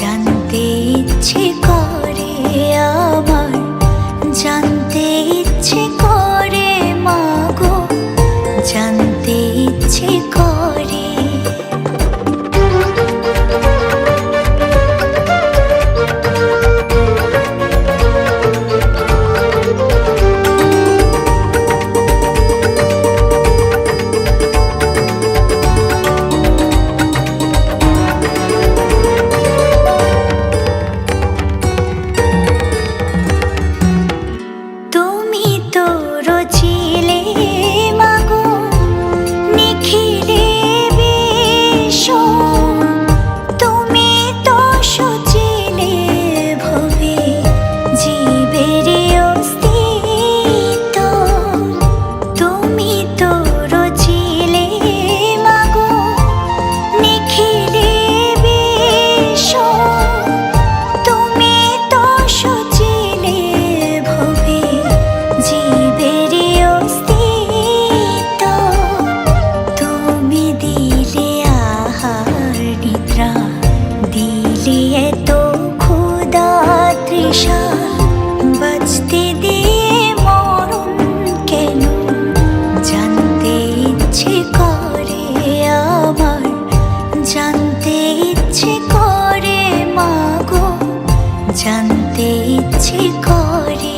জানতে ইচ্ছে ইচ্ছে করে।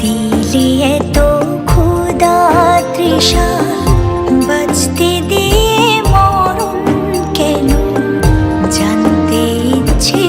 দিলে এত ক্ষুদা তৃষা বাঁচতে দিয়ে মরণ কেন? জানতে ইচ্ছে